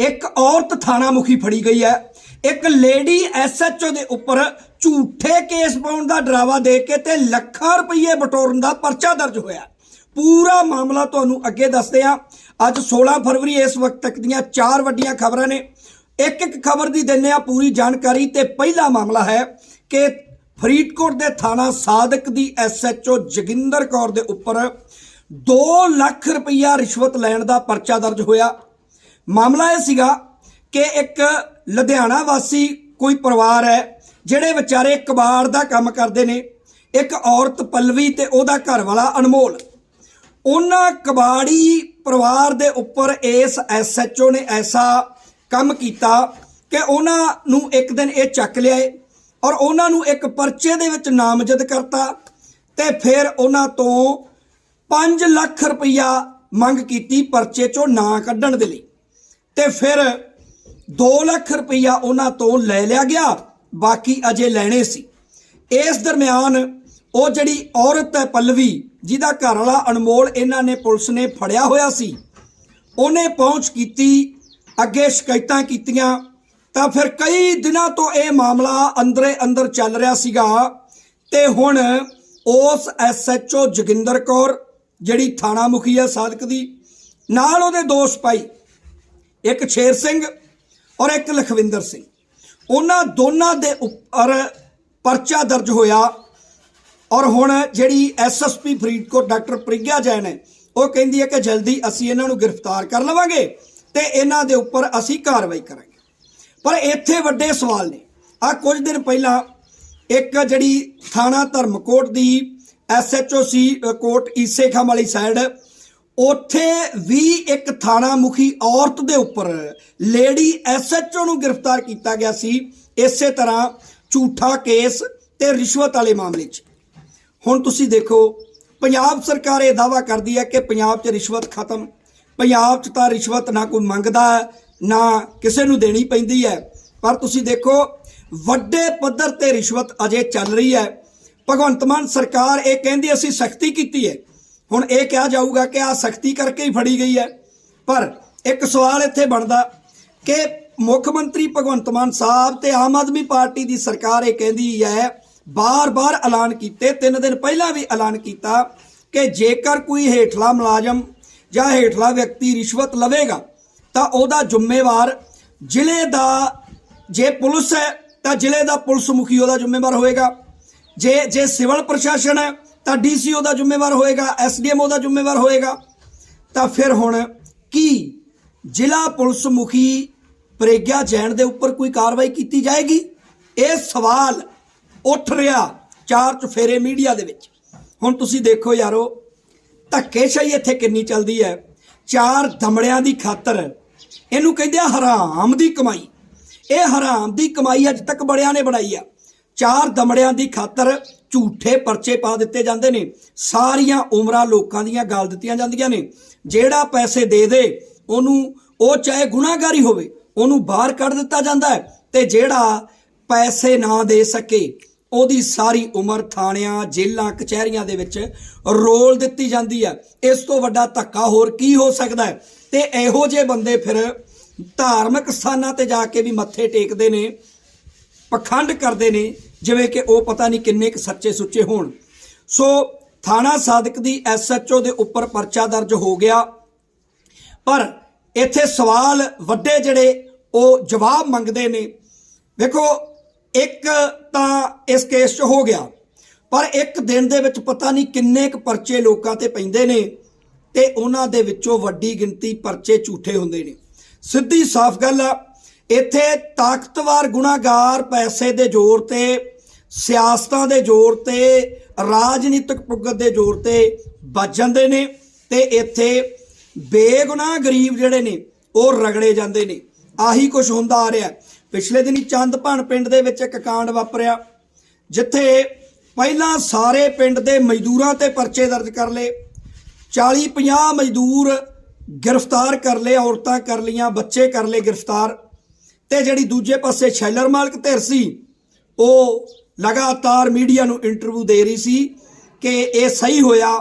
ਇੱਕ ਔਰਤ ਥਾਣਾ ਮੁਖੀ ਫੜੀ ਗਈ ਹੈ। ਇੱਕ ਲੇਡੀ ਐਸਐਚਓ ਦੇ ਉੱਪਰ ਝੂਠੇ ਕੇਸ ਪਾਉਣ ਦਾ ਡਰਾਵਾ ਦੇ ਕੇ ਤੇ ਲੱਖਾਂ ਰੁਪਏ ਬਟੋਰਨ ਦਾ ਪਰਚਾ ਦਰਜ ਹੋਇਆ। ਪੂਰਾ ਮਾਮਲਾ ਤੁਹਾਨੂੰ ਅੱਗੇ ਦੱਸਦੇ ਹਾਂ। ਅੱਜ 16 ਫਰਵਰੀ ਇਸ ਵਕਤ ਤੱਕ ਦੀਆਂ ਚਾਰ ਵੱਡੀਆਂ ਖਬਰਾਂ ਨੇ। ਇੱਕ ਇੱਕ ਖਬਰ ਦੀ ਦਿੰਨੇ ਆ ਪੂਰੀ ਜਾਣਕਾਰੀ ਤੇ ਪਹਿਲਾ ਮਾਮਲਾ ਹੈ ਕਿ ਫਰੀਦਕੋਟ ਦੇ ਥਾਣਾ ਸਾਦਕ ਦੀ ਐਸਐਚਓ ਜਗਿੰਦਰ ਕੌਰ ਦੇ ਉੱਪਰ 2 ਲੱਖ ਰੁਪਈਆ ਰਿਸ਼ਵਤ ਲੈਣ ਦਾ ਪਰਚਾ ਦਰਜ ਹੋਇਆ। ਮਾਮਲਾ ਇਹ ਸੀਗਾ ਕਿ ਇੱਕ ਲੁਧਿਆਣਾ ਵਾਸੀ ਕੋਈ ਪਰਿਵਾਰ ਹੈ, ਜਿਹੜੇ ਵਿਚਾਰੇ ਕਬਾੜ ਦਾ ਕੰਮ ਕਰਦੇ ਨੇ, ਇੱਕ ਔਰਤ ਪਲਵੀ ਤੇ ਉਹਦਾ ਘਰ ਵਾਲਾ ਅਨਮੋਲ। ਉਹਨਾਂ ਕਬਾੜੀ ਪਰਿਵਾਰ ਦੇ ਉੱਪਰ ਇਸ ਐਸਐਚਓ ਨੇ ਐਸਾ ਕੰਮ ਕੀਤਾ ਕਿ ਉਹਨਾਂ ਨੂੰ ਇੱਕ ਦਿਨ ਇਹ ਚੱਕ ਲਿਆਏ ਔਰ ਉਹਨਾਂ ਨੂੰ ਇੱਕ ਪਰਚੇ ਦੇ ਵਿੱਚ ਨਾਮਜ਼ਦ ਕਰਤਾ ਤੇ ਫਿਰ ਉਹਨਾਂ ਤੋਂ 5 ਲੱਖ ਰੁਪਈਆ ਮੰਗ ਕੀਤੀ ਪਰਚੇ ਚੋਂ ਨਾਂ ਕੱਢਣ ਦੇ ਲਈ। ਤੇ ਫਿਰ 2 ਲੱਖ ਰੁਪਈਆ ਉਹਨਾਂ ਤੋਂ ਲੈ ਲਿਆ ਗਿਆ, ਬਾਕੀ ਅਜੇ ਲੈਣੇ ਸੀ। ਇਸ ਦਰਮਿਆਨ ਉਹ ਜਿਹੜੀ ਔਰਤ ਹੈ ਪੱਲਵੀ, ਜਿਹਦਾ ਘਰ ਵਾਲਾ ਅਨਮੋਲ ਇਹਨਾਂ ਨੇ ਪੁਲਿਸ ਨੇ ਫੜਿਆ ਹੋਇਆ ਸੀ, ਉਹਨੇ ਪਹੁੰਚ ਕੀਤੀ, ਅੱਗੇ ਸ਼ਿਕਾਇਤਾਂ ਕੀਤੀਆਂ, ਤਾਂ ਫਿਰ ਕਈ ਦਿਨਾਂ ਤੋਂ ਇਹ ਮਾਮਲਾ ਅੰਦਰੇ ਅੰਦਰ ਚੱਲ ਰਿਹਾ ਸੀਗਾ, ਤੇ ਹੁਣ ਉਸ ਐਸਐਚਓ ਜੋਗਿੰਦਰ ਕੌਰ, ਜਿਹੜੀ ਥਾਣਾ ਮੁਖੀ ਹੈ ਸਾਦਕ ਦੀ, ਨਾਲ ਉਹਦੇ ਦੋ ਪਾਈ ਇੱਕ ਸ਼ੇਰ ਸਿੰਘ ਔਰ ਇੱਕ ਲਖਵਿੰਦਰ ਸਿੰਘ। ਉਹਨਾਂ ਦੋਨਾਂ ਦੇ ਉੱਪਰ ਪਰਚਾ ਦਰਜ ਹੋਇਆ ਔਰ ਹੁਣ ਜਿਹੜੀ ਐਸਐਸਪੀ ਫਰੀਦਕੋਟ ਡਾਕਟਰ ਪ੍ਰਿਗਿਆ ਜੈਨ ਹੈ, ਉਹ ਕਹਿੰਦੀ ਹੈ ਕਿ ਜਲਦੀ ਅਸੀਂ ਇਹਨਾਂ ਨੂੰ ਗ੍ਰਿਫਤਾਰ ਕਰ ਲਵਾਂਗੇ ਤੇ ਇਹਨਾਂ ਦੇ ਉੱਪਰ ਅਸੀਂ ਕਾਰਵਾਈ ਕਰਾਂਗੇ। ਪਰ ਇੱਥੇ ਵੱਡੇ ਸਵਾਲ ਨੇ। ਆ ਕੁਝ ਦਿਨ ਪਹਿਲਾਂ ਇੱਕ ਜਿਹੜੀ ਥਾਣਾ ਧਰਮਕੋਟ ਦੀ ਐਸਐਚਓ ਸੀ ਕੋਟ ਈਸੇ ਖਾਂ ਵਾਲੀ ਸਾਈਡ ਉੱਥੇ ਵੀ ਇੱਕ ਥਾਣਾ ਮੁਖੀ ਔਰਤ ਦੇ ਉੱਪਰ ਲੇਡੀ ਐਸਐਚਓ ਨੂੰ ਗ੍ਰਿਫਤਾਰ ਕੀਤਾ ਗਿਆ ਸੀ। ਇਸੇ ਤਰ੍ਹਾਂ ਝੂਠਾ ਕੇਸ ਤੇ ਰਿਸ਼ਵਤ ਵਾਲੇ ਮਾਮਲੇ 'ਚ। ਹੁਣ ਤੁਸੀਂ ਦੇਖੋ ਪੰਜਾਬ ਸਰਕਾਰ ਇਹ ਦਾਵਾ ਕਰਦੀ ਹੈ ਕਿ ਪੰਜਾਬ 'ਚ ਰਿਸ਼ਵਤ ਖਤਮ। ਪੰਜਾਬ 'ਚ ਤਾਂ ਰਿਸ਼ਵਤ ਨਾ ਕੋਈ ਮੰਗਦਾ ਹੈ, ਨਾ ਕਿਸੇ ਨੂੰ ਦੇਣੀ ਪੈਂਦੀ ਹੈ। ਪਰ ਤੁਸੀਂ ਦੇਖੋ ਵੱਡੇ ਪੱਧਰ ਤੇ ਰਿਸ਼ਵਤ ਅਜੇ ਚੱਲ ਰਹੀ ਹੈ। ਭਗਵੰਤ ਮਾਨ ਸਰਕਾਰ ਇਹ ਕਹਿੰਦੀ ਅਸੀਂ ਸਖਤੀ ਕੀਤੀ ਹੈ। ਹੁਣ ਇਹ ਕਿਹਾ ਜਾਊਗਾ ਕਿ ਆ ਸਖਤੀ ਕਰਕੇ ਹੀ ਫੜੀ ਗਈ ਹੈ। ਪਰ ਇੱਕ ਸਵਾਲ ਇੱਥੇ ਬਣਦਾ ਕਿ ਮੁੱਖ ਮੰਤਰੀ ਭਗਵੰਤ ਮਾਨ ਸਾਹਿਬ ਤੇ ਆਮ ਆਦਮੀ ਪਾਰਟੀ ਦੀ ਸਰਕਾਰ ਇਹ ਕਹਿੰਦੀ ਹੈ, ਬਾਰ-ਬਾਰ ਐਲਾਨ ਕੀਤੇ, ਤਿੰਨ ਦਿਨ ਪਹਿਲਾਂ ਵੀ ਐਲਾਨ ਕੀਤਾ ਕਿ ਜੇਕਰ ਕੋਈ ਹੇਠਲਾ ਮੁਲਾਜ਼ਮ ਜਾਂ ਹੇਠਲਾ ਵਿਅਕਤੀ ਰਿਸ਼ਵਤ ਲਵੇਗਾ, ਤਾਂ ਉਹਦਾ ਜ਼ਿੰਮੇਵਾਰ ਜ਼ਿਲ੍ਹੇ ਦਾ ਜੇ ਪੁਲਿਸ ਹੈ, ਤਾਂ ਜ਼ਿਲ੍ਹੇ ਦਾ ਪੁਲਿਸ ਮੁਖੀ ਉਹਦਾ ਜ਼ਿੰਮੇਵਾਰ ਹੋਏਗਾ ਜੇ ਜੇ ਸਿਵਲ ਪ੍ਰਸ਼ਾਸਨ ਹੈ ਤਾਂ ਡੀਸੀ ਦਾ ਜ਼ਿੰਮੇਵਾਰ ਹੋਏਗਾ ਐਸਡੀਐਮ ਦਾ ਜ਼ਿੰਮੇਵਾਰ ਹੋਏਗਾ। ਤਾਂ ਫਿਰ ਹੁਣ ਕੀ ਜ਼ਿਲ੍ਹਾ ਪੁਲਿਸ ਮੁਖੀ ਪ੍ਰੇਗਿਆ ਜੈਨ ਦੇ ਉੱਪਰ ਕੋਈ ਕਾਰਵਾਈ ਕੀਤੀ ਜਾਏਗੀ? ਇਹ ਸਵਾਲ ਉੱਠ ਰਿਹਾ ਚਾਰ ਚੁਫੇਰੇ ਮੀਡੀਆ ਦੇ ਵਿੱਚ। ਹੁਣ ਤੁਸੀਂ ਦੇਖੋ ਯਾਰੋ, ਧੱਕੇਸ਼ਾਹੀ ਇੱਥੇ ਕਿੰਨੀ ਚੱਲਦੀ ਹੈ। ਚਾਰ ਦਮੜਿਆਂ ਦੀ ਖਾਤਰ ਇਹਨੂੰ ਕਹਿੰਦੇ ਆ ਹਰਾਮ ਦੀ ਕਮਾਈ। ਇਹ ਹਰਾਮ ਦੀ ਕਮਾਈ ਅੱਜ ਤੱਕ ਬੜਿਆਂ ਨੇ ਬਣਾਈ ਆ। ਚਾਰ ਦਮੜਿਆਂ ਦੀ ਖਾਤਰ ਝੂਠੇ ਪਰਚੇ ਪਾ ਦਿੱਤੇ ਜਾਂਦੇ ਨੇ। ਸਾਰੀਆਂ ਉਮਰਾਂ ਲੋਕਾਂ ਦੀਆਂ ਗਾਲ ਦਿੱਤੀਆਂ ਜਾਂਦੀਆਂ ਨੇ। ਜਿਹੜਾ ਪੈਸੇ ਦੇ ਦੇ, ਉਹਨੂੰ ਉਹ ਚਾਹੇ ਗੁਨਾਹਗਾਰੀ ਹੋਵੇ, ਉਹਨੂੰ ਬਾਹਰ ਕੱਢ ਦਿੱਤਾ ਜਾਂਦਾ ਹੈ ਤੇ ਜਿਹੜਾ ਪੈਸੇ ਨਾ ਦੇ ਸਕੇ, ਉਹਦੀ ਸਾਰੀ ਉਮਰ ਥਾਣਿਆਂ, ਜੇਲ੍ਹਾਂ, ਕਚਹਿਰੀਆਂ ਦੇ ਵਿੱਚ ਰੋਲ ਦਿੱਤੀ ਜਾਂਦੀ ਹੈ। ਇਸ ਤੋਂ ਵੱਡਾ ਧੱਕਾ ਹੋਰ ਕੀ ਹੋ ਸਕਦਾ ਹੈ? ਤੇ ਇਹੋ ਜਿਹੇ ਬੰਦੇ ਫਿਰ ਧਾਰਮਿਕ ਸਥਾਨਾਂ ਤੇ ਜਾ ਕੇ ਵੀ ਮੱਥੇ ਟੇਕਦੇ ਨੇ। ਪਖੰਡ ਕਰਦੇ ਨੇ, ਜਿਵੇਂ ਕਿ ਉਹ ਪਤਾ ਨਹੀਂ ਕਿੰਨੇ ਕੁ ਸੱਚੇ ਸੁੱਚੇ ਹੋਣ। ਸੋ ਥਾਣਾ ਸਾਦਕ ਦੀ ਐਸਐਚਓ ਦੇ ਉੱਪਰ ਪਰਚਾ ਦਰਜ ਹੋ ਗਿਆ। ਪਰ ਇੱਥੇ ਸਵਾਲ ਵੱਡੇ ਜਿਹੜੇ ਉਹ ਜਵਾਬ ਮੰਗਦੇ ਨੇ। ਵੇਖੋ, ਇੱਕ ਤਾਂ ਇਸ ਕੇਸ 'ਚ ਹੋ ਗਿਆ। ਪਰ ਇੱਕ ਦਿਨ ਦੇ ਵਿੱਚ ਪਤਾ ਨਹੀਂ ਕਿੰਨੇ ਕੁ ਪਰਚੇ ਲੋਕਾਂ ਤੇ ਪੈਂਦੇ ਨੇ ਤੇ ਉਹਨਾਂ ਦੇ ਵਿੱਚੋਂ ਵੱਡੀ ਗਿਣਤੀ ਪਰਚੇ ਝੂਠੇ ਹੁੰਦੇ ਨੇ। ਸਿੱਧੀ ਸਾਫ਼ ਗੱਲ ਆ ਇੱਥੇ ਤਾਕਤਵਰ ਗੁਨਾਹਗਾਰ ਪੈਸੇ ਦੇ ਜ਼ੋਰ ਤੇ, ਸਿਆਸਤਾਂ ਦੇ ਜ਼ੋਰ ਤੇ, ਰਾਜਨੀਤਿਕ ਪੁੱਗਤ ਦੇ ਜ਼ੋਰ ਤੇ ਬਚ ਜਾਂਦੇ ਨੇ ਤੇ ਇੱਥੇ ਬੇਗੁਨਾਹ ਗਰੀਬ ਜਿਹੜੇ ਨੇ, ਉਹ ਰਗੜੇ ਜਾਂਦੇ ਨੇ। ਆਹੀ ਕੁਝ ਹੁੰਦਾ ਆ ਰਿਹਾ। ਪਿਛਲੇ ਦਿਨੀ ਚੰਦਪਾਣ ਪਿੰਡ ਦੇ ਵਿੱਚ ਇੱਕ ਕਾਂਡ ਵਾਪਰਿਆ, ਜਿੱਥੇ ਪਹਿਲਾਂ ਸਾਰੇ ਪਿੰਡ ਦੇ ਮਜ਼ਦੂਰਾਂ ਤੇ ਪਰਚੇ ਦਰਜ ਕਰ ਲਏ 40 50 ਮਜ਼ਦੂਰ ਗ੍ਰਿਫਤਾਰ ਕਰ ਲਏ, ਔਰਤਾਂ ਕਰ ਲੀਆਂ ਬੱਚੇ ਕਰ ਲਏ ਗ੍ਰਿਫਤਾਰ। ਤੇ ਜਿਹੜੀ ਦੂਜੇ ਪਾਸੇ ਸ਼ੈਲਰ ਮਾਲਕ ਧਿਰ ਸੀ, ਉਹ ਲਗਾਤਾਰ ਮੀਡੀਆ ਨੂੰ ਇੰਟਰਵਿਊ ਦੇ ਰਹੀ ਸੀ ਕਿ ਇਹ ਸਹੀ ਹੋਇਆ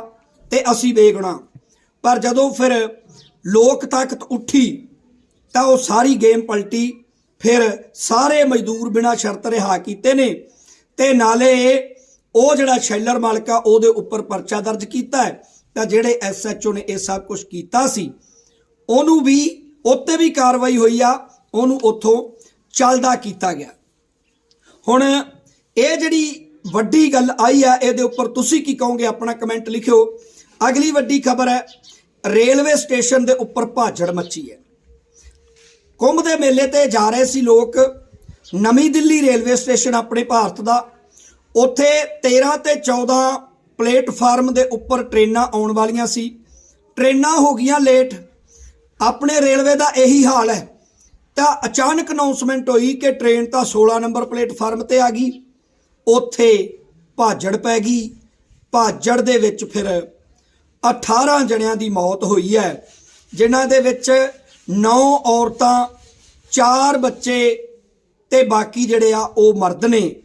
ਤੇ ਅਸੀਂ ਬੇਗੁਨਾਹ ਪਰ ਜਦੋਂ ਫਿਰ ਲੋਕ ਤਾਕਤ ਉੱਠੀ, ਤਾਂ ਉਹ ਸਾਰੀ ਗੇਮ ਪਲਟੀ। ਫਿਰ ਸਾਰੇ ਮਜ਼ਦੂਰ ਬਿਨਾਂ ਸ਼ਰਤ ਰਿਹਾ ਕੀਤੇ ਨੇ ਤੇ ਨਾਲੇ ਉਹ ਜਿਹੜਾ ਸ਼ੈਲਰ ਮਾਲਕ ਆ, ਉਹਦੇ ਉੱਪਰ ਪਰਚਾ ਦਰਜ ਕੀਤਾ ਹੈ। ਤਾਂ ਜਿਹੜੇ ਐਸਐਚਓ ਨੇ ਇਹ ਸਭ ਕੁਝ ਕੀਤਾ ਸੀ, ਉਹਨੂੰ ਵੀ, ਉੱਤੇ ਵੀ ਕਾਰਵਾਈ ਹੋਈ ਆ। ਉਹਨੂੰ ਉੱਥੋਂ ਚੱਲਦਾ ਕੀਤਾ ਗਿਆ। ਹੁਣ ਇਹ ਜਿਹੜੀ ਵੱਡੀ ਗੱਲ ਆਈ ਆ, ਇਹਦੇ ਉੱਪਰ ਤੁਸੀਂ ਕੀ ਕਹੋਗੇ? ਆਪਣਾ ਕਮੈਂਟ ਲਿਖਿਓ। ਅਗਲੀ ਵੱਡੀ ਖਬਰ ਹੈ, ਰੇਲਵੇ ਸਟੇਸ਼ਨ ਦੇ ਉੱਪਰ ਭਾਜੜ ਮੱਚੀ ਹੈ। ਕੁੰਭ ਦੇ ਮੇਲੇ ਤੇ ਜਾ ਰਹੇ ਸੀ ਲੋਕ, ਨਵੀਂ ਦਿੱਲੀ ਰੇਲਵੇ ਸਟੇਸ਼ਨ ਆਪਣੇ ਭਾਰਤ ਦਾ। ਉੱਥੇ 13 ਤੇ 14 ਪਲੇਟਫਾਰਮ ਦੇ ਉੱਪਰ ਟ੍ਰੇਨਾਂ ਆਉਣ ਵਾਲੀਆਂ ਸੀ। ਟ੍ਰੇਨਾਂ ਹੋ ਗਈਆਂ ਲੇਟ। ਆਪਣੇ ਰੇਲਵੇ ਦਾ ਇਹੀ ਹਾਲ ਹੈ। ਤਾਂ ਅਚਾਨਕ ਅਨਾਉਂਸਮੈਂਟ ਹੋਈ ਕਿ ਟ੍ਰੇਨ ਤਾਂ 16 ਨੰਬਰ ਪਲੇਟਫਾਰਮ ਤੇ ਆ ਗਈ। ਉੱਥੇ ਭਾਜੜ ਪੈ ਗਈ। ਭਾਜੜ ਦੇ ਵਿੱਚ ਫਿਰ 18 ਜਣਿਆਂ ਦੀ ਮੌਤ ਹੋਈ ਹੈ, ਜਿਨ੍ਹਾਂ ਦੇ ਵਿੱਚ 9 ਔਰਤਾਂ 4 ਬੱਚੇ ਤੇ ਬਾਕੀ ਜਿਹੜੇ ਆ ਉਹ ਮਰਦ ਨੇ।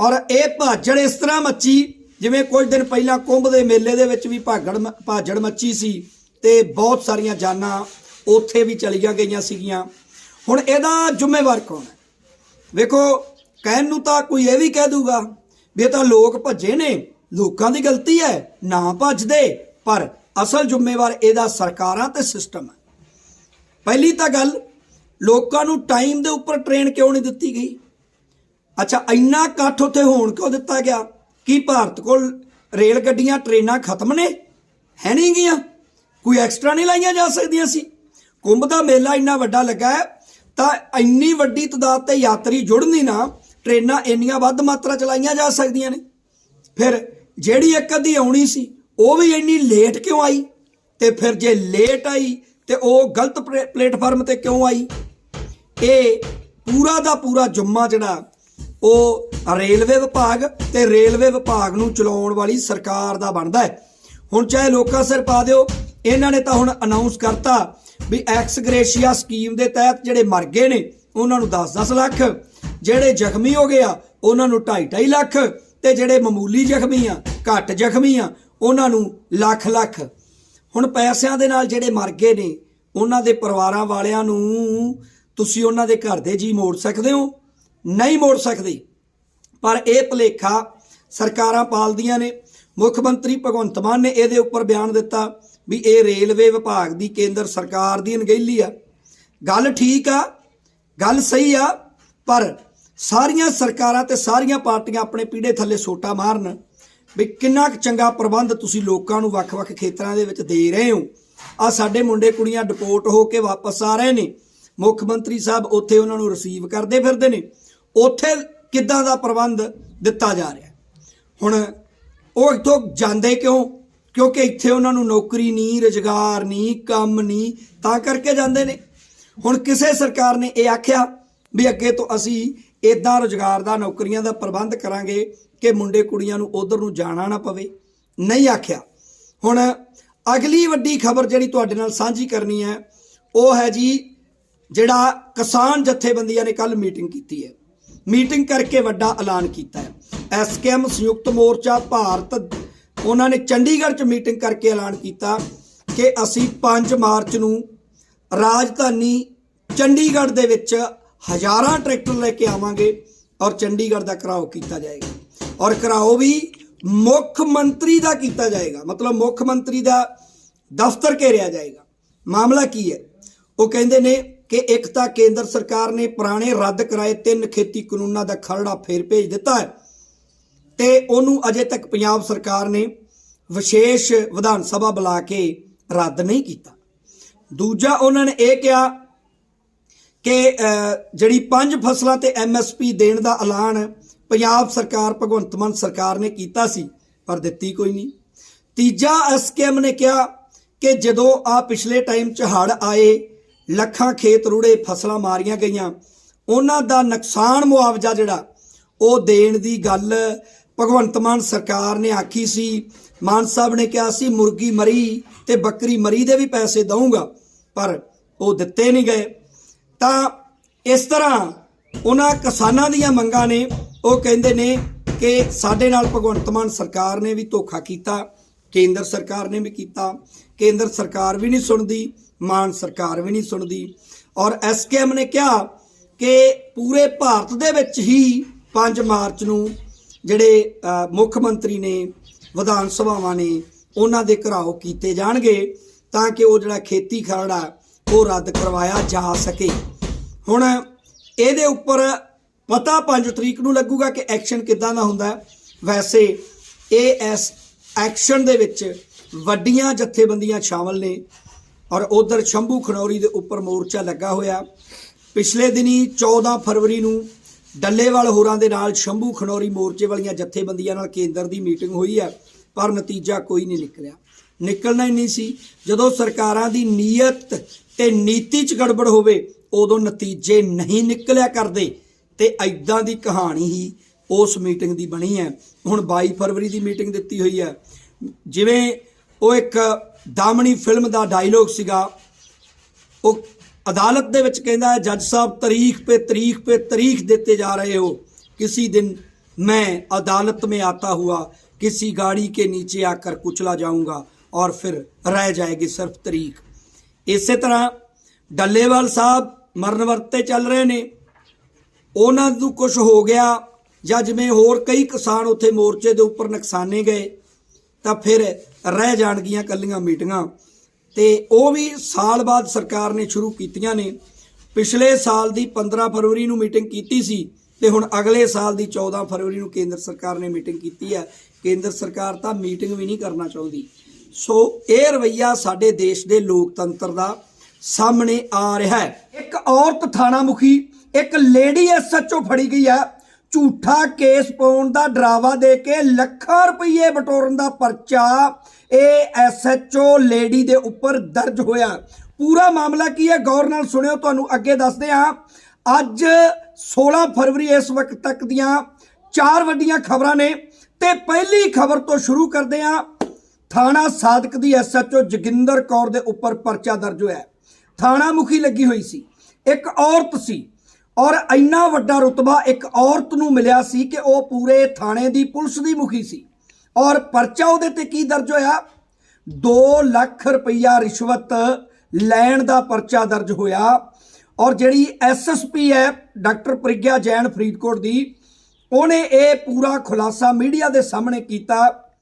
ਔਰ ਇਹ ਭਾਜੜ ਇਸ ਤਰ੍ਹਾਂ ਮੱਚੀ, ਜਿਵੇਂ ਕੁਝ ਦਿਨ ਪਹਿਲਾਂ ਕੁੰਭ ਦੇ ਮੇਲੇ ਦੇ ਵਿੱਚ ਵੀ ਭਾਗੜ ਮ- ਭਾਜੜ ਮੱਚੀ ਸੀ ਤੇ ਬਹੁਤ ਸਾਰੀਆਂ ਜਾਨਾਂ ਉੱਥੇ ਵੀ ਚਲੀਆਂ ਗਈਆਂ ਸੀਗੀਆਂ। ਹੁਣ ਇਹਦਾ ਜ਼ਿੰਮੇਵਾਰ ਕੌਣ ਹੈ? ਵੇਖੋ, ਕਹਿਣ ਨੂੰ ਤਾਂ ਕੋਈ ਇਹ ਵੀ ਕਹਿ ਦੂਗਾ ਵੀ ਇਹ ਤਾਂ ਲੋਕ ਭੱਜੇ ਨੇ, ਲੋਕਾਂ ਦੀ ਗਲਤੀ ਹੈ, ਨਾ ਭੱਜਦੇ, ਪਰ ਅਸਲ ਜ਼ਿੰਮੇਵਾਰ ਇਹਦਾ ਸਰਕਾਰਾਂ ਤੇ ਸਿਸਟਮ ਹੈ। ਪਹਿਲੀ ਤਾਂ ਗੱਲ, ਲੋਕਾਂ ਨੂੰ ਟਾਈਮ ਦੇ ਉੱਪਰ ਟ੍ਰੇਨ ਕਿਉਂ ਨਹੀਂ ਦਿੱਤੀ ਗਈ? ਅੱਛਾ, ਇੰਨਾ ਇਕੱਠ ਉੱਥੇ ਹੋਣ ਕਿਉਂ ਦਿੱਤਾ ਗਿਆ? ਕੀ ਭਾਰਤ ਕੋਲ ਰੇਲ ਗੱਡੀਆਂ ਟ੍ਰੇਨਾਂ ਖਤਮ ਨੇ? ਹੈ ਨਹੀਂ ਗੀਆਂ ਕੋਈ ਐਕਸਟਰਾ ਨਹੀਂ ਲਾਈਆਂ ਜਾ ਸਕਦੀਆਂ ਸੀ। ਕੁੰਭ ਦਾ ਮੇਲਾ ਇੰਨਾ ਵੱਡਾ ਲੱਗਾ ਹੈ ਤਾਂ ਇੰਨੀ ਵੱਡੀ ਤਦਾਦ ਤੇ ਯਾਤਰੀ ਜੁੜਨ ਨਾ, ਟ੍ਰੇਨਾਂ ਇੰਨੀਆਂ ਵੱਧ ਮਾਤਰਾ ਚਲਾਈਆਂ ਜਾ ਸਕਦੀਆਂ ਨੇ। ਫਿਰ ਜਿਹੜੀ ਇੱਕ ਅੱਧੀ ਆਉਣੀ ਸੀ, ਉਹ ਵੀ ਇੰਨੀ ਲੇਟ ਕਿਉਂ ਆਈ? ਤੇ ਫਿਰ ਜੇ ਲੇਟ ਆਈ, ਤੇ ਉਹ ਗਲਤ ਪਲੇ- ਪਲੇਟਫਾਰਮ ਤੇ ਕਿਉਂ ਆਈ? ਇਹ ਪੂਰਾ ਦਾ ਪੂਰਾ ਜੁੰਮਾ ਜਿਹੜਾ, ਉਹ ਰੇਲਵੇ ਵਿਭਾਗ ਤੇ ਰੇਲਵੇ ਵਿਭਾਗ ਨੂੰ ਚਲਾਉਣ ਵਾਲੀ ਸਰਕਾਰ ਦਾ ਬਣਦਾ ਹੈ। ਹੁਣ ਚਾਹੇ ਲੋਕਾਂ ਸਿਰ ਪਾ ਦਿਓ, ਇਹਨਾਂ ਨੇ ਤਾਂ ਹੁਣ ਅਨਾਉਂਸ ਕਰਤਾ ਵੀ ਐਕਸ ਗ੍ਰੇਸ਼ੀਆ ਸਕੀਮ ਦੇ ਤਹਿਤ ਜਿਹੜੇ ਮਰ ਗਏ ਨੇ, ਉਹਨਾਂ ਨੂੰ 10-10 ਲੱਖ। ਜਿਹੜੇ ਜ਼ਖਮੀ ਹੋ ਗਏ ਆ, ਉਹਨਾਂ ਨੂੰ 2.5 ਲੱਖ। ਤੇ ਜਿਹੜੇ ਮਾਮੂਲੀ ਜ਼ਖਮੀ ਆ, ਘੱਟ ਜ਼ਖਮੀ ਆ, ਉਹਨਾਂ ਨੂੰ ਲੱਖ ਲੱਖ। ਹੁਣ ਪੈਸਿਆਂ ਦੇ ਨਾਲ ਜਿਹੜੇ ਮਰ ਗਏ ਨੇ, ਉਹਨਾਂ ਦੇ ਪਰਿਵਾਰਾਂ ਵਾਲਿਆਂ ਨੂੰ ਤੁਸੀਂ ਉਹਨਾਂ ਦੇ ਘਰ ਦੇ ਜੀ ਮੋੜ ਸਕਦੇ ਹੋ, ਨਹੀਂ ਮੋੜ ਸਕਦੇ। ਪਰ ਇਹ ਭਲੇਖਾ ਸਰਕਾਰਾਂ ਪਾਲਦੀਆਂ ਨੇ। ਮੁੱਖ ਮੰਤਰੀ ਭਗਵੰਤ ਮਾਨ ਨੇ ਇਹਦੇ ਉੱਪਰ ਬਿਆਨ ਦਿੱਤਾ। ਵੀ ਇਹ ਰੇਲਵੇ ਵਿਭਾਗ ਦੀ ਕੇਂਦਰ ਸਰਕਾਰ ਦੀ ਅਣਗਹਿਲੀ ਆ। ਗੱਲ ਠੀਕ ਆ, ਗੱਲ ਸਹੀ ਆ, ਪਰ ਸਾਰੀਆਂ ਸਰਕਾਰਾਂ ਤੇ ਸਾਰੀਆਂ ਪਾਰਟੀਆਂ ਆਪਣੇ ਪੀੜੇ ਥੱਲੇ ਸੋਟਾ ਮਾਰਨ ਵੀ ਕਿੰਨਾ ਕੁ ਚੰਗਾ ਪ੍ਰਬੰਧ ਤੁਸੀਂ ਲੋਕਾਂ ਨੂੰ ਵੱਖ-ਵੱਖ ਖੇਤਰਾਂ ਦੇ ਵਿੱਚ ਦੇ ਰਹੇ ਹੋ। ਆ ਸਾਡੇ ਮੁੰਡੇ ਕੁੜੀਆਂ ਡਿਪੋਰਟ ਹੋ ਕੇ ਵਾਪਸ ਆ ਰਹੇ ਨੇ। ਮੁੱਖ ਮੰਤਰੀ ਸਾਹਿਬ ਉੱਥੇ ਉਹਨਾਂ ਨੂੰ ਰਿਸੀਵ ਕਰਦੇ ਫਿਰਦੇ ਨੇ। ਉੱਥੇ ਕਿੱਦਾਂ ਦਾ ਪ੍ਰਬੰਧ ਦਿੱਤਾ ਜਾ ਰਿਹਾ? ਹੁਣ ਉਹ ਇੱਥੋਂ ਜਾਂਦੇ ਕਿਉਂ? ਕਿਉਂਕਿ ਇੱਥੇ ਉਹਨਾਂ ਨੂੰ ਨੌਕਰੀ ਨਹੀਂ, ਰੁਜ਼ਗਾਰ ਨਹੀਂ, ਕੰਮ ਨਹੀਂ, ਤਾਂ ਕਰਕੇ ਜਾਂਦੇ ਨੇ। ਹੁਣ ਕਿਸੇ ਸਰਕਾਰ ਨੇ ਇਹ ਆਖਿਆ ਵੀ ਅੱਗੇ ਤੋਂ ਅਸੀਂ ਇਦਾਂ ਰੁਜ਼ਗਾਰ ਦਾ, ਨੌਕਰੀਆਂ ਦਾ ਪ੍ਰਬੰਧ ਕਰਾਂਗੇ ਕਿ ਮੁੰਡੇ ਕੁੜੀਆਂ ਨੂੰ ਉਧਰ ਨੂੰ ਜਾਣਾ ਨਾ ਪਵੇ। ਨਹੀਂ ਆਖਿਆ। ਹੁਣ ਅਗਲੀ ਵੱਡੀ ਖਬਰ ਜਿਹੜੀ ਤੁਹਾਡੇ ਨਾਲ ਸਾਂਝੀ ਕਰਨੀ ਹੈ, ਉਹ ਹੈ ਜੀ ਜਿਹੜਾ ਕਿਸਾਨ ਜਥੇਬੰਦੀਆਂ ਨੇ ਕੱਲ ਮੀਟਿੰਗ ਕੀਤੀ ਹੈ। ਮੀਟਿੰਗ ਕਰਕੇ ਵੱਡਾ ਐਲਾਨ ਕੀਤਾ ਹੈ। ਐਸਕੇਐਮ ਸੰਯੁਕਤ ਮੋਰਚਾ ਭਾਰਤ ਉਹਨਾਂ ਨੇ ਚੰਡੀਗੜ੍ਹ 'ਚ ਮੀਟਿੰਗ ਕਰਕੇ ਐਲਾਨ ਕੀਤਾ ਕਿ ਅਸੀਂ 5 ਮਾਰਚ ਨੂੰ ਰਾਜਧਾਨੀ ਚੰਡੀਗੜ੍ਹ ਦੇ ਵਿੱਚ ਹਜ਼ਾਰਾਂ ਟਰੈਕਟਰ ਲੈ ਕੇ ਆਵਾਂਗੇ ਔਰ ਚੰਡੀਗੜ੍ਹ ਦਾ ਘਰਾਓ ਕੀਤਾ ਜਾਏਗਾ। ਔਰ ਘਰਾਓ ਵੀ ਮੁੱਖ ਮੰਤਰੀ ਦਾ ਕੀਤਾ ਜਾਏਗਾ। ਮਤਲਬ ਮੁੱਖ ਮੰਤਰੀ ਦਾ ਦਫ਼ਤਰ ਘੇਰਿਆ ਜਾਏਗਾ। ਮਾਮਲਾ ਕੀ ਹੈ? ਉਹ ਕਹਿੰਦੇ ਨੇ ਕਿ ਇੱਕ ਤਾਂ ਕੇਂਦਰ ਸਰਕਾਰ ਨੇ ਪੁਰਾਣੇ ਰੱਦ ਕਰਾਏ ਤਿੰਨ ਖੇਤੀ ਕਾਨੂੰਨਾਂ ਦਾ ਖਰੜਾ ਫੇਰ ਭੇਜ ਦਿੱਤਾ ਹੈ। ਤੇ ਉਹਨੂੰ ਅਜੇ ਤੱਕ ਪੰਜਾਬ ਸਰਕਾਰ ਨੇ ਵਿਸ਼ੇਸ਼ ਵਿਧਾਨ ਸਭਾ ਬੁਲਾ ਕੇ ਰੱਦ ਨਹੀਂ ਕੀਤਾ। ਦੂਜਾ ਉਹਨਾਂ ਨੇ ਇਹ ਕਿਹਾ ਕਿ ਜਿਹੜੀ ਪੰਜ ਫਸਲਾਂ ਤੇ ਐਮਐਸਪੀ ਦੇਣ ਦਾ ਐਲਾਨ ਪੰਜਾਬ ਸਰਕਾਰ, ਭਗਵੰਤ ਮਾਨ ਸਰਕਾਰ ਨੇ ਕੀਤਾ ਸੀ, ਪਰ ਦਿੱਤੀ ਕੋਈ ਨਹੀਂ। ਤੀਜਾ ਐਸਕੇਐਮ ਨੇ ਕਿਹਾ ਕਿ ਜਦੋਂ ਆ ਪਿਛਲੇ ਟਾਈਮ ਚ ਹੜ ਆਏ, ਲੱਖਾਂ ਖੇਤ ਰੁੜੇ ਫਸਲਾਂ ਮਾਰੀਆਂ ਗਈਆਂ, ਉਹਨਾਂ ਦਾ ਨੁਕਸਾਨ ਮੁਆਵਜ਼ਾ ਜਿਹੜਾ, ਉਹ ਦੇਣ ਦੀ ਗੱਲ ਭਗਵੰਤ ਮਾਨ ਸਰਕਾਰ ਨੇ ਆਖੀ ਸੀ, ਮਾਨ ਸਾਹਿਬ ਨੇ ਕਿਹਾ ਸੀ, ਮੁਰਗੀ ਮਰੀ ਤੇ ਬੱਕਰੀ ਮਰੀ ਦੇ ਵੀ ਪੈਸੇ ਦਊਂਗਾ, ਪਰ ਉਹ ਦਿੱਤੇ ਨਹੀਂ ਗਏ। ਤਾਂ ਇਸ ਤਰ੍ਹਾਂ ਉਹਨਾਂ ਕਿਸਾਨਾਂ ਦੀਆਂ ਮੰਗਾਂ ਨੇ, ਉਹ ਕਹਿੰਦੇ ਨੇ ਕਿ ਸਾਡੇ ਨਾਲ ਭਗਵੰਤ ਮਾਨ ਸਰਕਾਰ ਨੇ ਵੀ ਧੋਖਾ ਕੀਤਾ, ਕੇਂਦਰ ਸਰਕਾਰ ਨੇ ਵੀ ਕੀਤਾ, ਕੇਂਦਰ ਸਰਕਾਰ ਵੀ ਨਹੀਂ ਸੁਣਦੀ, ਮਾਨ ਸਰਕਾਰ ਵੀ ਨਹੀਂ ਸੁਣਦੀ। ਔਰ ਐਸਕੇਐਮ ਨੇ ਕਿਹਾ ਕਿ ਪੂਰੇ ਭਾਰਤ ਦੇ ਵਿੱਚ ਹੀ 5 ਮਾਰਚ ਨੂੰ ਜਿਹੜੇ ਮੁੱਖ ਮੰਤਰੀ ਨੇ, ਵਿਧਾਨ ਸਭਾਵਾਂ ਨੇ, ਉਹਨਾਂ ਦੇ ਘਰਾਓ ਕੀਤੇ ਜਾਣਗੇ ਤਾਂ ਕਿ ਉਹ ਜਿਹੜਾ ਖੇਤੀ ਖਰੜਾ ਉਹ ਰੱਦ ਕਰਵਾਇਆ ਜਾ ਸਕੇ। ਹੁਣ ਇਹਦੇ ਉੱਪਰ ਪਤਾ 5 ਤਰੀਕ ਨੂੰ ਲੱਗੂਗਾ ਕਿ ਐਕਸ਼ਨ ਕਿੱਦਾਂ ਦਾ ਹੁੰਦਾ ਵੈਸੇ ਇਹ ਇਸ ਐਕਸ਼ਨ ਦੇ ਵਿੱਚ ਵੱਡੀਆਂ ਜਥੇਬੰਦੀਆਂ ਸ਼ਾਮਲ ਨੇ ਔਰ ਉਧਰ ਸ਼ੰਭੂ ਖਨੌਰੀ ਦੇ ਉੱਪਰ ਮੋਰਚਾ ਲੱਗਾ ਹੋਇਆ। ਪਿਛਲੇ ਦਿਨੀ 14 ਫਰਵਰੀ ਨੂੰ ਡੱਲੇਵਾਲ ਹੋਰਾਂ ਦੇ ਨਾਲ ਸ਼ੰਭੂ ਖਨੌਰੀ ਮੋਰਚੇ ਵਾਲੀਆਂ ਜਥੇਬੰਦੀਆਂ ਨਾਲ ਕੇਂਦਰ ਦੀ ਮੀਟਿੰਗ ਹੋਈ ਹੈ, ਪਰ ਨਤੀਜਾ ਕੋਈ ਨਹੀਂ ਨਿਕਲਿਆ। ਨਿਕਲਣਾ ਹੀ ਨਹੀਂ ਸੀ। ਜਦੋਂ ਸਰਕਾਰਾਂ ਦੀ ਨੀਅਤ ਤੇ ਨੀਤੀ 'ਚ ਗੜਬੜ ਹੋਵੇ, ਉਦੋਂ ਨਤੀਜੇ ਨਹੀਂ ਨਿਕਲਿਆ ਕਰਦੇ ਤੇ ਐਦਾਂ ਦੀ ਕਹਾਣੀ ਹੀ ਉਸ ਮੀਟਿੰਗ ਦੀ ਬਣੀ ਹੈ। ਹੁਣ 22 ਫਰਵਰੀ ਦੀ ਮੀਟਿੰਗ ਦਿੱਤੀ ਹੋਈ ਹੈ। ਜਿਵੇਂ ਉਹ ਇੱਕ ਦਾਮਣੀ ਫਿਲਮ ਦਾ ਡਾਇਲੋਗ ਸੀਗਾ, ਉਹ ਅਦਾਲਤ ਦੇ ਵਿੱਚ ਕਹਿੰਦਾ ਹੈ ਜੱਜ ਸਾਹਿਬ ਤਾਰੀਖ पे तारीख पे तारीख देते जा रहे हो किसी दिन मैं अदालत में आता हुआ किसी गाड़ी के नीचे आकर कुचला जाऊंगा और फिर रह जाएगी सिर्फ तारीख ਇਸੇ ਤਰ੍ਹਾਂ ਡੱਲੇਵਾਲ ਸਾਹਿਬ ਮਰਨ ਵਰਤੇ ਚੱਲ ਰਹੇ ਨੇ ਉਹਨਾਂ ਨੂੰ ਕੁਝ ਹੋ ਗਿਆ ਜਾਂ ਜਿਵੇਂ ਹੋਰ ਕਈ ਕਿਸਾਨ ਉੱਥੇ ਮੋਰਚੇ ਦੇ ਉੱਪਰ ਨੁਕਸਾਨੇ ਗਏ ਤਾਂ ਫਿਰ ਰਹਿ ਜਾਣਗੀਆਂ ਕੱਲੀਆਂ ਮੀਟਿੰਗਾਂ ਤੇ ਉਹ ਵੀ ਸਾਲ ਬਾਅਦ ਸਰਕਾਰ ਨੇ ਸ਼ੁਰੂ ਕੀਤੀਆਂ ਨੇ। ਪਿਛਲੇ ਸਾਲ ਦੀ 15 ਫਰਵਰੀ ਨੂੰ ਮੀਟਿੰਗ ਕੀਤੀ ਸੀ ਤੇ ਹੁਣ ਅਗਲੇ ਸਾਲ ਦੀ 14 ਫਰਵਰੀ ਨੂੰ ਕੇਂਦਰ ਸਰਕਾਰ ਨੇ ਮੀਟਿੰਗ ਕੀਤੀ ਹੈ। ਕੇਂਦਰ ਸਰਕਾਰ ਤਾਂ ਮੀਟਿੰਗ ਵੀ ਨਹੀਂ ਕਰਨਾ ਚਾਹੁੰਦੀ। ਸੋ ਇਹ ਰਵਈਆ ਸਾਡੇ ਦੇਸ਼ ਦੇ ਲੋਕਤੰਤਰ ਦਾ ਸਾਹਮਣੇ ਆ ਰਿਹਾ ਹੈ। ਇੱਕ ਔਰਤ ਥਾਣਾ ਮੁਖੀ, ਇੱਕ ਲੇਡੀ ਐਸਐਚਓ ਫੜੀ ਗਈ ਹੈ। ਝੂਠਾ ਕੇਸ ਪਾਉਣ ਦਾ ਡਰਾਵਾ ਦੇ ਕੇ ਲੱਖਾਂ ਰੁਪਏ ਬਟੋਰਨ ਦਾ ਪਰਚਾ ਇਹ ਐਸਐਚਓ ਲੇਡੀ ਦੇ ਉੱਪਰ ਦਰਜ ਹੋਇਆ। ਪੂਰਾ ਮਾਮਲਾ ਕੀ ਹੈ? ਗੌਰ ਨਾਲ ਸੁਣਿਓ, ਤੁਹਾਨੂੰ ਅੱਗੇ ਦੱਸਦੇ ਹਾਂ। ਅੱਜ 16 ਫਰਵਰੀ ਇਸ ਵਕਤ ਤੱਕ ਦੀਆਂ ਚਾਰ ਵੱਡੀਆਂ ਖਬਰਾਂ ਨੇ ਤੇ ਪਹਿਲੀ ਖਬਰ ਤੋਂ ਸ਼ੁਰੂ ਕਰਦੇ ਹਾਂ। ਥਾਣਾ ਸਾਦਕ ਦੀ ਐਸਐਚਓ ਜੋਗਿੰਦਰ ਕੌਰ ਦੇ ਉੱਪਰ ਪਰਚਾ ਦਰਜ ਹੋਇਆ। ਥਾਣਾ ਮੁਖੀ ਲੱਗੀ ਹੋਈ ਸੀ। ਇੱਕ ਔਰਤ ਸੀ। ਔਰ ਇੰਨਾ ਵੱਡਾ ਰੁਤਬਾ ਇੱਕ ਔਰਤ ਨੂੰ ਮਿਲਿਆ ਸੀ ਕਿ ਉਹ ਪੂਰੇ ਥਾਣੇ ਦੀ ਪੁਲਿਸ ਦੀ ਮੁਖੀ ਸੀ। ਔਰ ਪਰਚਾ ਉਹਦੇ ਤੇ ਕੀ ਦਰਜ ਹੋਇਆ? 2 ਲੱਖ ਰੁਪਈਆ ਰਿਸ਼ਵਤ ਲੈਣ ਦਾ ਪਰਚਾ ਦਰਜ ਹੋਇਆ। ਔਰ ਜਿਹੜੀ ਐਸਐਸਪੀ ਹੈ, ਡਾਕਟਰ ਪ੍ਰਗਿਆ ਜੈਨ ਫਰੀਦਕੋਟ ਦੀ, ਉਹਨੇ ਇਹ ਪੂਰਾ ਖੁਲਾਸਾ ਮੀਡੀਆ ਦੇ ਸਾਹਮਣੇ ਕੀਤਾ।